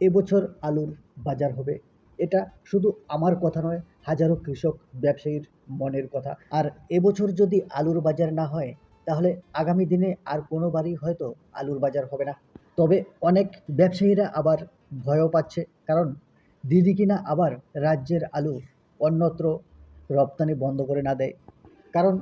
এবছর আলুর বাজার হবে। এটা শুধু আমার কথা নয়, হাজারো কৃষক ব্যবসায়ীর মনের কথা। আর এবছর যদি আলুর বাজার না হয়, তাহলে আগামী দিনে আর কোনোবারই হয়তো আলুর বাজার হবে না। তবে অনেক ব্যবসায়ীরা আবার ভয়ও পাচ্ছে, কারণ দিদি কিনা আবার রাজ্যের আলু অন্যত্র রপ্তানি বন্ধ করে না দেয়। কারণ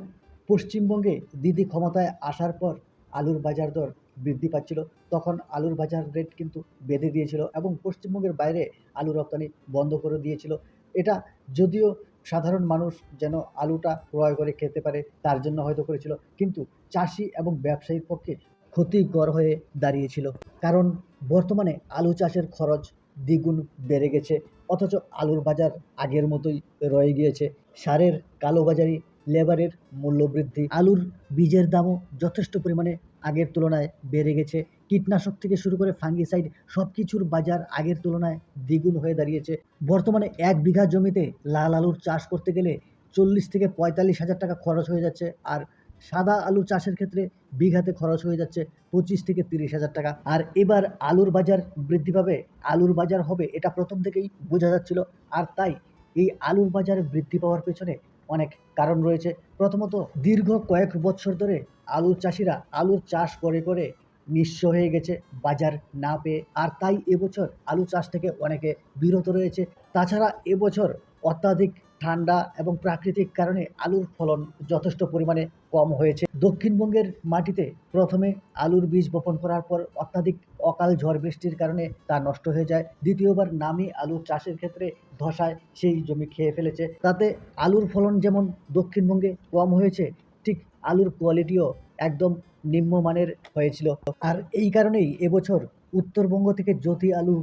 পশ্চিমবঙ্গে দিদি ক্ষমতায় আসার পর আলুর বাজার দর বৃদ্ধি পাচ্ছিল। তখন আলুর বাজার রেট কিন্তু বেঁধে দিয়েছিল এবং পশ্চিমবঙ্গের বাইরে আলু রপ্তানি বন্ধ করে দিয়েছিল। এটা যদিও সাধারণ মানুষ যেন আলুটা ক্রয় করে খেতে পারে, তার জন্য হয়তো করেছিল। কিন্তু চাষি এবং ব্যবসায়ীর পক্ষে ক্ষতিকর হয়ে দাঁড়িয়েছিল। কারণ বর্তমানে আলু চাষের খরচ দ্বিগুণ বেড়ে গেছে, অথচ আলুর বাজার আগের মতোই রয়ে গিয়েছে। সারের কালোবাজারি লেবারের মূল্যবৃদ্ধি আলুর বীজের দামও যথেষ্ট পরিমাণে আগের তুলনায় বেড়ে গেছে। কীটনাশক থেকে শুরু করে ফাঙ্গিসাইড সব কিছুর বাজার আগের তুলনায় দ্বিগুণ হয়ে দাঁড়িয়েছে। বর্তমানে এক বিঘা জমিতে লাল আলুর চাষ করতে গেলে চল্লিশ থেকে পঁয়তাল্লিশ হাজার টাকা খরচ হয়ে যাচ্ছে আর সাদা আলু চাষের ক্ষেত্রে বিঘাতে খরচ হয়ে যাচ্ছে পঁচিশ থেকে তিরিশ হাজার টাকা। আর এবার আলুর বাজার বৃদ্ধি পাবে, আলুর বাজার হবে এটা প্রথম থেকেই বোঝা যাচ্ছিল। আর তাই এই আলুর বাজার বৃদ্ধি পাওয়ার পেছনে অনেক কারণ রয়েছে। প্রথমত, দীর্ঘ কয়েক বছর ধরে আলু চাষিরা আলুর চাষ করে করে নিঃস্ব হয়ে গেছে, বাজার না পেয়ে। আর তাই এবছর আলু চাষ থেকে অনেকে বিরত রয়েছে। তাছাড়া এবছর অত্যাধিক ঠান্ডা এবং প্রাকৃতিক কারণে আলুর ফলন যথেষ্ট পরিমাণে কম হয়েছে। দক্ষিণবঙ্গের মাটিতে প্রথমে আলুর বীজ বপন করার পর অত্যাধিক অকাল ঝড় বৃষ্টির কারণে তা নষ্ট হয়ে যায়। দ্বিতীয়বার নামি আলু চাষের ক্ষেত্রে ধসায় সেই জমি খেয়ে ফেলেছে। তাতে আলুর ফলন যেমন দক্ষিণবঙ্গে কম হয়েছে, ঠিক আলুর কোয়ালিটিও একদম নিম্নমানের হয়েছিল। আর এই কারণেই এবছর উত্তরবঙ্গ থেকে জ্যোতি আলু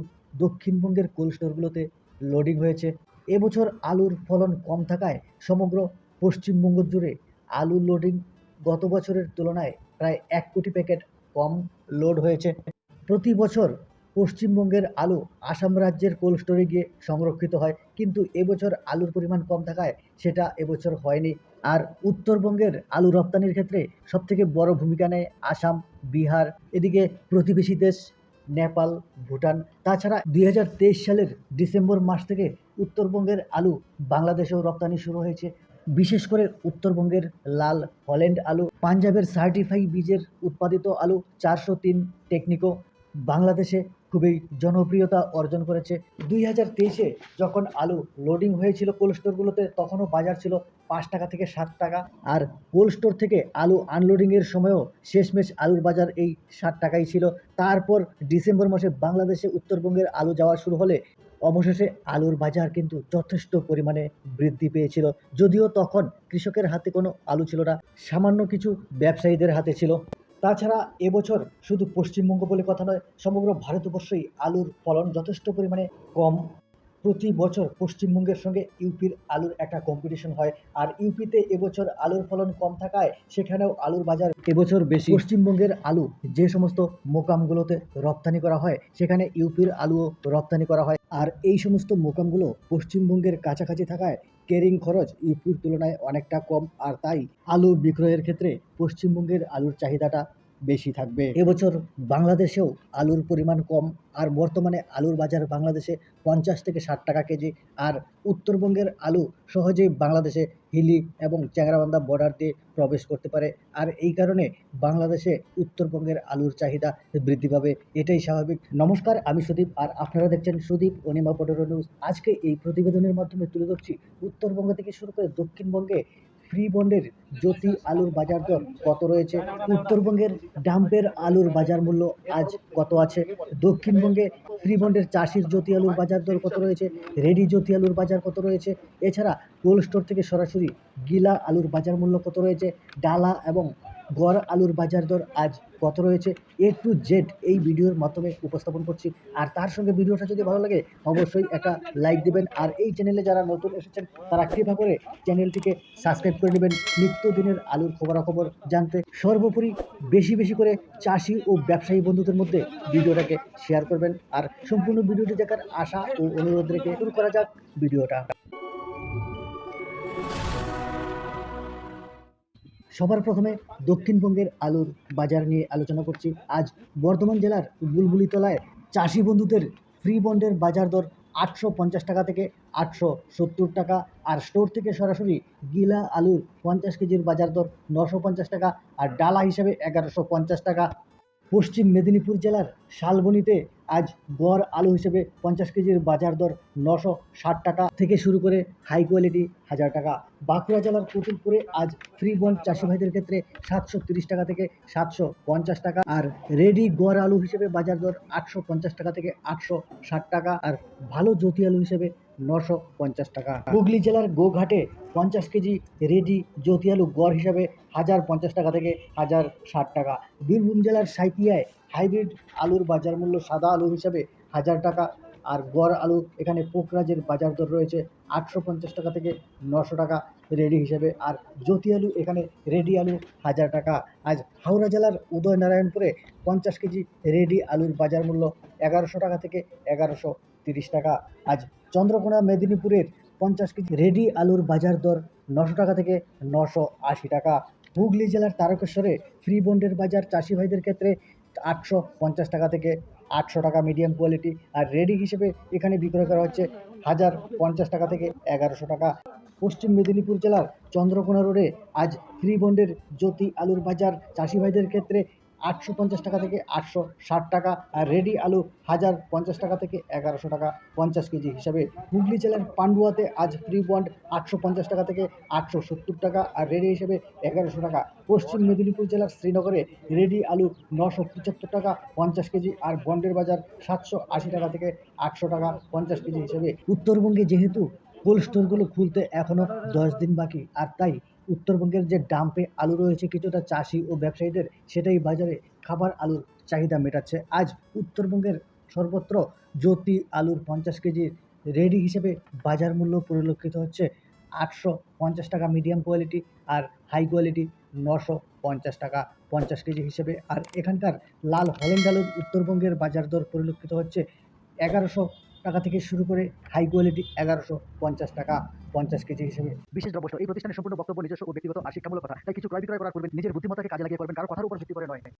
দক্ষিণবঙ্গের কোল্ড স্টোরগুলোতে লোডিং হয়েছে। এবছর আলুর ফলন কম থাকায় সমগ্র পশ্চিমবঙ্গ জুড়ে আলু লোডিং গত বছরের তুলনায় প্রায় এক কোটি প্যাকেট কম লোড হয়েছে। প্রতি বছর পশ্চিমবঙ্গের আলু আসাম রাজ্যের কোল্ড স্টোরে গিয়ে সংরক্ষিত হয়, কিন্তু এবছর আলুর পরিমাণ কম থাকায় সেটা এবছর হয়নি। আর উত্তরবঙ্গের আলু রপ্তানির ক্ষেত্রে সবথেকে বড় ভূমিকা নেয় আসাম, বিহার, এদিকে প্রতিবেশী দেশ, নেপাল, ভুটান। তাছাড়া দুই হাজার তেইশ সালের ডিসেম্বর মাস থেকে উত্তরবঙ্গের আলু বাংলাদেশেও রপ্তানি শুরু হয়েছে। বিশেষ করে উত্তরবঙ্গের লাল হল্যান্ড আলু, পাঞ্জাবের সার্টিফাই বীজের উৎপাদিত আলু চারশো তিন টেকনিকো বাংলাদেশে খুবই জনপ্রিয়তা অর্জন করেছে। দুই হাজার তেইশে যখন আলু লোডিং হয়েছিল কোল্ড স্টোরগুলোতে তখনও বাজার ছিল পাঁচ টাকা থেকে সাত টাকা। আর কোল্ড স্টোর থেকে আলু আনলোডিংয়ের সময়ও শেষমেশ আলুর বাজার এই ষাট টাকাই ছিল। তারপর ডিসেম্বর মাসে বাংলাদেশে উত্তরবঙ্গের আলু যাওয়া শুরু হলে অবশেষে আলুর বাজার কিন্তু যথেষ্ট পরিমাণে বৃদ্ধি পেয়েছিল। যদিও তখন কৃষকের হাতে কোনো আলু ছিল না, সামান্য কিছু ব্যবসায়ীদের হাতে ছিল। তাছাড়া এবছর শুধু পশ্চিমবঙ্গ বলে কথা নয়, সমগ্র ভারতবর্ষই আলুর ফলন যথেষ্ট পরিমাণে কম প্রতি বছর পশ্চিমবঙ্গের সঙ্গে ইউপির আলুর একটা কম্পিটিশন হয়। আর ইউপিতে এবছর আলুর ফলন কম থাকায় সেখানেও আলুর বাজার এবছর বেশি। পশ্চিমবঙ্গের আলু যে সমস্ত মোকামগুলোতে রপ্তানি করা হয়, সেখানে ইউপির আলুও রপ্তানি করা হয়। আর এই সমস্ত মোকামগুলো পশ্চিমবঙ্গের কাছাকাছি থাকায় কেরিং খরচ ইউপির তুলনায় অনেকটা কম। আর তাই আলু বিক্রয়ের ক্ষেত্রে পশ্চিমবঙ্গের আলুর চাহিদাটা বেশি থাকবে। এবছর বাংলাদেশেও আলুর পরিমাণ কম, আর বর্তমানে আলুর বাজার বাংলাদেশে পঞ্চাশ থেকে ষাট টাকা কেজি, আর উত্তরবঙ্গের আলু সহজেই বাংলাদেশে হিলি এবং চ্যাংরাবান্ধা বর্ডার দিয়ে প্রবেশ করতে পারে, আর এই কারণে বাংলাদেশে উত্তরবঙ্গের আলুর চাহিদা বৃদ্ধি পাবে, এটাই স্বাভাবিক। নমস্কার, আমি সুদীপ, আর আপনারা দেখছেন সুদীপ অনিমা পটেরো নিউজ আজকে এই প্রতিবেদনের মাধ্যমে তুলে ধরছি উত্তরবঙ্গ থেকে শুরু করে দক্ষিণবঙ্গে ফ্রি বন্ডের জ্যোতি আলুর বাজার দর কত রয়েছে? উত্তরবঙ্গের ডাম্পের আলুর বাজার মূল্য আজ কত আছে? দক্ষিণবঙ্গে ফ্রি বন্ডের চাষির জ্যোতি আলুর বাজার দর কত রয়েছে? রেডি জ্যোতি আলুর বাজার কত রয়েছে? এছাড়া কোল্ড স্টোর থেকে সরাসরি গিলা আলুর বাজার মূল্য কত রয়েছে? ডালা এবং গড় আলুর বাজার দর আজ কত রয়েছে? এ টু জেড এই ভিডিওর মাধ্যমে উপস্থাপন করছি। আর তার সঙ্গে ভিডিওটা যদি ভালো লাগে, অবশ্যই একটা লাইক দিবেন। আর এই চ্যানেলে যারা নতুন এসেছেন, তারা কৃপা করে চ্যানেলটিকে সাবস্ক্রাইব করে নেবেন। নিত্যদিনের আলুর খবরাখবর জানতে। সর্বোপরি বেশি বেশি করে চাষি ও ব্যবসায়ী বন্ধুদের মধ্যে ভিডিওটাকে শেয়ার করবেন। আর সম্পূর্ণ ভিডিওটি দেখার আশা ও অনুরোধ রেখে শুরু করা যাক ভিডিওটা। সবার প্রথমে দক্ষিণবঙ্গের আলুর বাজার নিয়ে আলোচনা করছি। আজ বর্ধমান জেলার বুলবুলি তলায় চাষি বন্ধুদের ফ্রি বন্ডের বাজার দর আটশো পঞ্চাশ টাকা থেকে আটশো সত্তর টাকা আর স্টোর থেকে সরাসরি গিলা আলুর পঞ্চাশ কেজির বাজার দর নশো পঞ্চাশ টাকা আর ডালা হিসাবে এগারোশো পঞ্চাশ টাকা। পশ্চিম মেদিনীপুর জেলার শালবনিতে আজ গড় আলু হিসেবে পঞ্চাশ কেজির বাজার দর নশো ষাট টাকা থেকে শুরু করে হাই কোয়ালিটি হাজার টাকা। বাঁকুড়া জেলার পুতুলপুরে আজ ফ্রি বন্ড চাষি ভাইদের ক্ষেত্রে সাতশো তিরিশ টাকা থেকে সাতশো পঞ্চাশ টাকা আর রেডি গড় আলু হিসেবে বাজার দর আটশো পঞ্চাশ টাকা থেকে আটশো ষাট টাকা আর ভালো জ্যোতি আলু হিসেবে নশো পঞ্চাশ টাকা। হুগলি জেলার গোঘাটে পঞ্চাশ কেজি রেডি জ্যোতি আলু গড় হিসাবে হাজার পঞ্চাশ টাকা থেকে হাজার ষাট টাকা। বীরভূম জেলার সাইতিয়ায় হাইব্রিড আলুর বাজার মূল্য সাদা আলু হিসাবে হাজার টাকা আর গড় আলু এখানে পোকরাজের বাজার দর রয়েছে আটশো পঞ্চাশ টাকা থেকে নশো টাকা রেডি হিসেবে আর জ্যোতি আলু এখানে রেডি আলু হাজার টাকা। আজ হাওড়া জেলার উদয়নারায়ণপুরে পঞ্চাশ কেজি রেডি আলুর বাজার মূল্য এগারোশো টাকা থেকে এগারোশো তিরিশ টাকা। আজ চন্দ্রকোনা মেদিনীপুরের পঞ্চাশ কেজি রেডি আলুর বাজার দর নশো টাকা থেকে নশো আশি টাকা। হুগলি জেলার তারকেশ্বরে ফ্রি বন্ডের বাজার চাষি ভাইদের ক্ষেত্রে আটশো পঞ্চাশ টাকা থেকে আটশো টাকা মিডিয়াম কোয়ালিটি। আর রেডি হিসেবে এখানে বিক্রয় করা হচ্ছে হাজার পঞ্চাশ টাকা থেকে এগারোশো টাকা। পশ্চিম মেদিনীপুর জেলার চন্দ্রকোনা রোডে আজ ফ্রি বন্ডের জ্যোতি আলুর বাজার চাষি ভাইদের ক্ষেত্রে আটশো পঞ্চাশ টাকা থেকে আটশো ষাট টাকা আর রেডি আলু হাজার পঞ্চাশ টাকা থেকে এগারোশো টাকা পঞ্চাশ কেজি হিসাবে। হুগলি জেলার পান্ডুয়াতে আজ ফ্রি বন্ড আটশো পঞ্চাশ টাকা থেকে আটশো সত্তর টাকা আর রেডি হিসেবে এগারোশো টাকা। পশ্চিম মেদিনীপুর জেলার শ্রীনগরে রেডি আলু নশো পঁচাত্তর টাকা পঞ্চাশ কেজি আর বন্ডের বাজার সাতশো আশি টাকা থেকে আটশো টাকা পঞ্চাশ কেজি হিসেবে। উত্তরবঙ্গে যেহেতু কোল্ড স্টোরগুলো খুলতে এখনও দশ দিন বাকি আর তাই উত্তরবঙ্গের যে ডাম্পে আলু রয়েছে কিছুটা চাষি ও ব্যবসায়ীদের, সেটাই বাজারে খাবার আলুর চাহিদা মেটাচ্ছে। আজ উত্তরবঙ্গের সর্বত্র জ্যোতি আলুর পঞ্চাশ কেজি রেডি হিসেবে বাজার মূল্য পরিলক্ষিত হচ্ছে আটশো পঞ্চাশ টাকা মিডিয়াম কোয়ালিটি আর হাই কোয়ালিটি নশো পঞ্চাশ টাকা পঞ্চাশ কেজি হিসেবে। আর এখানকার লাল হল্যান্ড আলুর উত্তরবঙ্গের বাজার দর পরিলক্ষিত হচ্ছে এগারোশো টাকা থেকে শুরু করে হাই কোয়ালিটি এগারোশো পঞ্চাশ টাকা পঞ্চাশ কেজি হিসেবে। বিশেষ দ্রব্য এই প্রতিষ্ঠানের সম্পূর্ণ বক্তব্য, নিজস্ব ও ব্যক্তিগত আর শিক্ষামূলক কথা। তাই কিছু ক্রয় বিক্রয় করার পূর্বে নিজের বুদ্ধিমত্তাকে কাজে লাগিয়ে করবেন কারও কথার উপর ভিত্তি করে নয়।